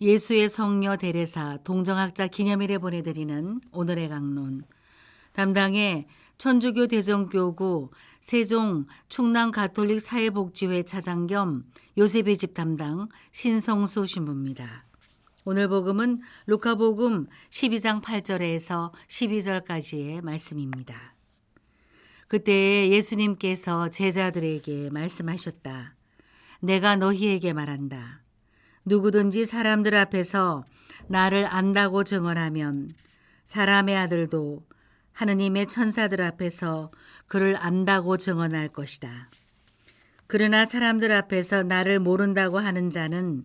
예수의 성녀 대레사 동정학자 기념일에 보내드리는 오늘의 강론 담당의 천주교 대전교구 세종 충남 가톨릭 사회복지회 차장 겸 요셉의 집 담당 신성수 신부입니다. 오늘 복음은 루카복음 12장 8절에서 12절까지의 말씀입니다. 그때 예수님께서 제자들에게 말씀하셨다. 내가 너희에게 말한다. 누구든지 사람들 앞에서 나를 안다고 증언하면 사람의 아들도 하느님의 천사들 앞에서 그를 안다고 증언할 것이다. 그러나 사람들 앞에서 나를 모른다고 하는 자는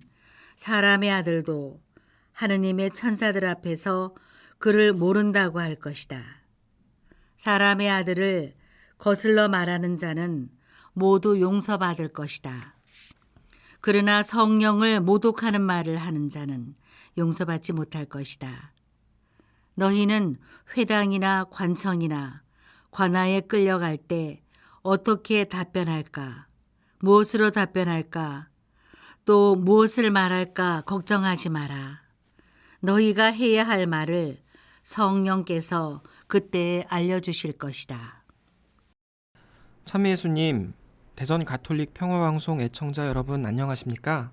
사람의 아들도 하느님의 천사들 앞에서 그를 모른다고 할 것이다. 사람의 아들을 거슬러 말하는 자는 모두 용서받을 것이다. 그러나 성령을 모독하는 말을 하는 자는 용서받지 못할 것이다. 너희는 회당이나 관청이나 관아에 끌려갈 때 어떻게 답변할까? 무엇으로 답변할까? 또 무엇을 말할까 걱정하지 마라. 너희가 해야 할 말을 성령께서 그때 알려주실 것이다. 참 예수님, 대전 가톨릭 평화방송 애청자 여러분 안녕하십니까?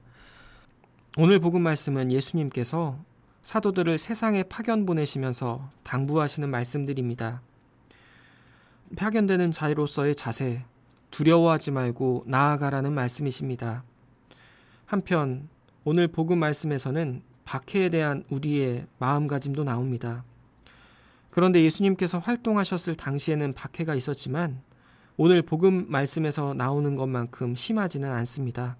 오늘 복음 말씀은 예수님께서 사도들을 세상에 파견 보내시면서 당부하시는 말씀들입니다. 파견되는 자로서의 자세, 두려워하지 말고 나아가라는 말씀이십니다. 한편 오늘 복음 말씀에서는 박해에 대한 우리의 마음가짐도 나옵니다. 그런데 예수님께서 활동하셨을 당시에는 박해가 있었지만 오늘 복음 말씀에서 나오는 것만큼 심하지는 않습니다.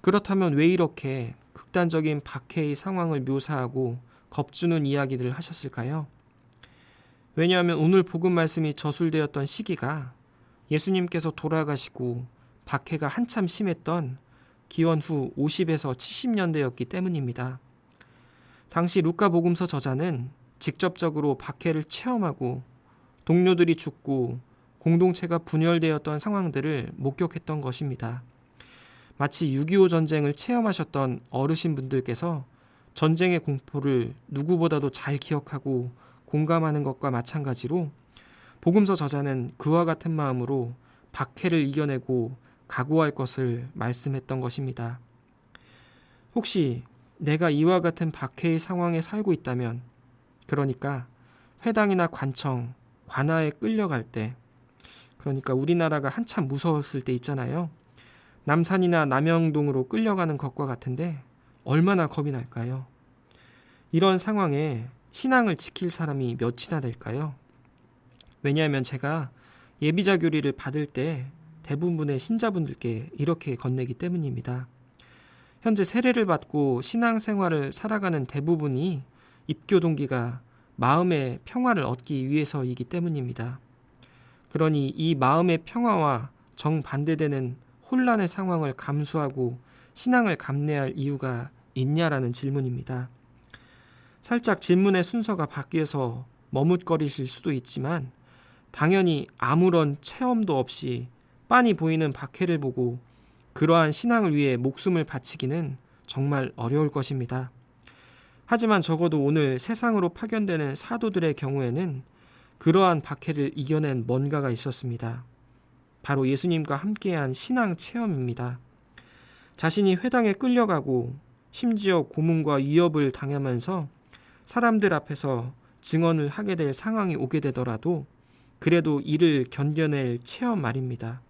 그렇다면 왜 이렇게 극단적인 박해의 상황을 묘사하고 겁주는 이야기들을 하셨을까요? 왜냐하면 오늘 복음 말씀이 저술되었던 시기가 예수님께서 돌아가시고 박해가 한참 심했던 기원 후 50에서 70년대였기 때문입니다. 당시 루카 복음서 저자는 직접적으로 박해를 체험하고 동료들이 죽고 공동체가 분열되었던 상황들을 목격했던 것입니다. 마치 6.25 전쟁을 체험하셨던 어르신분들께서 전쟁의 공포를 누구보다도 잘 기억하고 공감하는 것과 마찬가지로 복음서 저자는 그와 같은 마음으로 박해를 이겨내고 각오할 것을 말씀했던 것입니다. 혹시 내가 이와 같은 박해의 상황에 살고 있다면, 그러니까 회당이나 관청, 관아에 끌려갈 때, 그러니까 우리나라가 한참 무서웠을 때 있잖아요. 남산이나 남영동으로 끌려가는 것과 같은데 얼마나 겁이 날까요? 이런 상황에 신앙을 지킬 사람이 몇이나 될까요? 왜냐하면 제가 예비자 교리를 받을 때 대부분의 신자분들께 이렇게 건네기 때문입니다. 현재 세례를 받고 신앙생활을 살아가는 대부분이 입교 동기가 마음의 평화를 얻기 위해서이기 때문입니다. 그러니 이 마음의 평화와 정반대되는 혼란의 상황을 감수하고 신앙을 감내할 이유가 있냐라는 질문입니다. 살짝 질문의 순서가 바뀌어서 머뭇거리실 수도 있지만 당연히 아무런 체험도 없이 빤히 보이는 박해를 보고 그러한 신앙을 위해 목숨을 바치기는 정말 어려울 것입니다. 하지만 적어도 오늘 세상으로 파견되는 사도들의 경우에는 그러한 박해를 이겨낸 뭔가가 있었습니다. 바로 예수님과 함께한 신앙 체험입니다. 자신이 회당에 끌려가고 심지어 고문과 위협을 당하면서 사람들 앞에서 증언을 하게 될 상황이 오게 되더라도 그래도 이를 견뎌낼 체험 말입니다.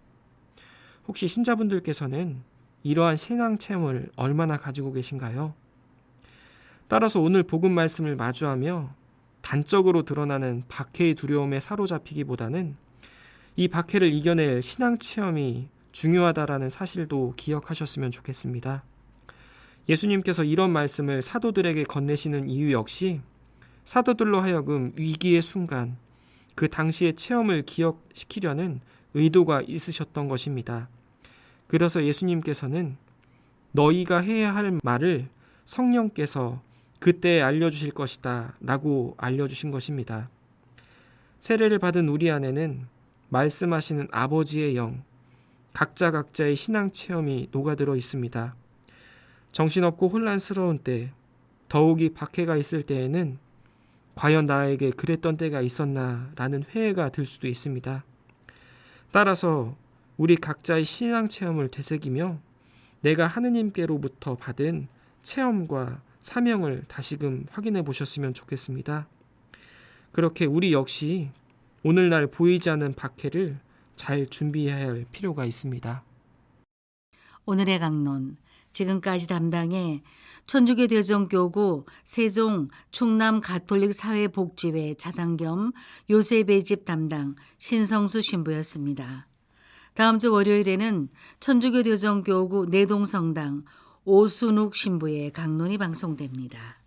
혹시 신자분들께서는 이러한 신앙 체험을 얼마나 가지고 계신가요? 따라서 오늘 복음 말씀을 마주하며 단적으로 드러나는 박해의 두려움에 사로잡히기보다는 이 박해를 이겨낼 신앙 체험이 중요하다라는 사실도 기억하셨으면 좋겠습니다. 예수님께서 이런 말씀을 사도들에게 건네시는 이유 역시 사도들로 하여금 위기의 순간 그 당시의 체험을 기억시키려는 의도가 있으셨던 것입니다. 그래서 예수님께서는 너희가 해야 할 말을 성령께서 그때 알려주실 것이다 라고 알려주신 것입니다. 세례를 받은 우리 안에는 말씀하시는 아버지의 영, 각자 각자의 신앙 체험이 녹아들어 있습니다. 정신없고 혼란스러운 때, 더욱이 박해가 있을 때에는 과연 나에게 그랬던 때가 있었나 라는 회의가 들 수도 있습니다. 따라서 우리 각자의 신앙 체험을 되새기며 내가 하느님께로부터 받은 체험과 사명을 다시금 확인해 보셨으면 좋겠습니다. 그렇게 우리 역시 오늘날 보이지 않는 박해를 잘 준비해야 할 필요가 있습니다. 오늘의 강론 지금까지 담당해 천주교 대전교구 세종 충남 가톨릭 사회복지회 자장 겸 요셉의 집 담당 신성수 신부였습니다. 다음 주 월요일에는 천주교 대전교구 내동성당 오순욱 신부의 강론이 방송됩니다.